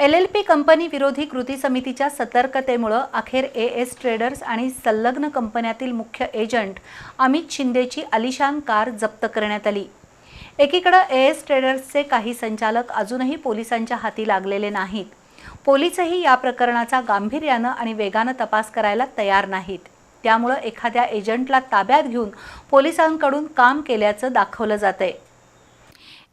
L L P company विरोधी कृती समितीच्या सतर्कतेमुळं अखेर ए एस ट्रेडर्स आणि संलग्न कंपन्यातील मुख्य एजंट अमित शिंदेची अलिशान कार जप्त करण्यात आली. एकीकडं ए एस ट्रेडर्सचे काही संचालक अजूनही पोलिसांच्या हाती लागलेले नाहीत. पोलीसही या प्रकरणाचा गांभीर्यानं आणि वेगानं तपास करायला तयार नाहीत. त्यामुळं एखाद्या एजंटला ताब्यात घेऊन पोलिसांकडून काम केल्याचं दाखवलं जातंय.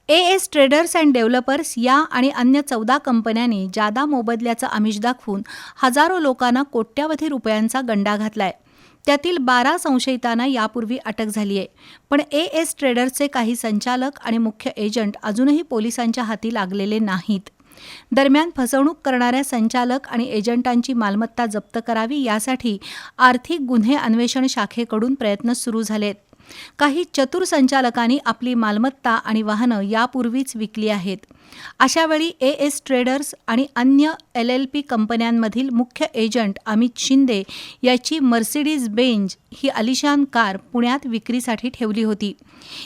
A S traders and developers या आणि अन्य चौदा कंपन्यांनी जादा मोबदल्याचं आमिष दाखवून हजारो लोकांना कोट्यावधी रुपयांचा गंडा घातलाय. त्यातील बारा संशयितांना यापूर्वी अटक झाली आहे पण ए एस ट्रेडर्सचे काही संचालक आणि मुख्य एजंट अजूनही पोलिसांच्या हाती लागलेले नाहीत. दरम्यान फसवणूक करणाऱ्या संचालक आणि एजंटांची मालमत्ता जप्त करावी यासाठी आर्थिक गुन्हे अन्वेषण शाखेकडून प्रयत्न सुरू झालेत. काही चतुर संचालकांनी आपली मालमत्ता आणि वाहनं यापूर्वीच विकली आहेत. अशावेळी ए एस ट्रेडर्स आणि अन्य एल एल पी कंपन्यांमधील मुख्य एजंट अमित शिंदे याची मर्सिडीज बेंज ही अलिशान कार पुण्यात विक्रीसाठी ठेवली होती.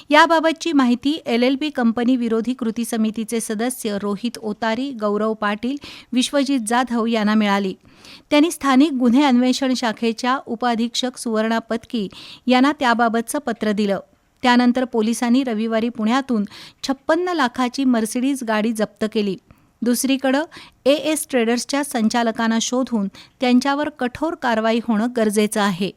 याबाबतची माहिती एल एल पी कंपनी विरोधी कृती समितीचे सदस्य रोहित ओतारी गौरव पाटील विश्वजित जाधव यांना मिळाली. त्यांनी स्थानिक गुन्हे अन्वेषण शाखेच्या उपअधीक्षक सुवर्णा पत्की यांना त्याबाबतचं पत्र दिलं. त्यानंतर पोलिसांनी रविवारी पुण्यातून छप्पन्न लाखाची मर्सिडीज गाडी जप्त केली. दुसरीकडं ए एस ट्रेडर्सच्या संचालकांना शोधून त्यांच्यावर कठोर कारवाई होणं गरजेचं आहे.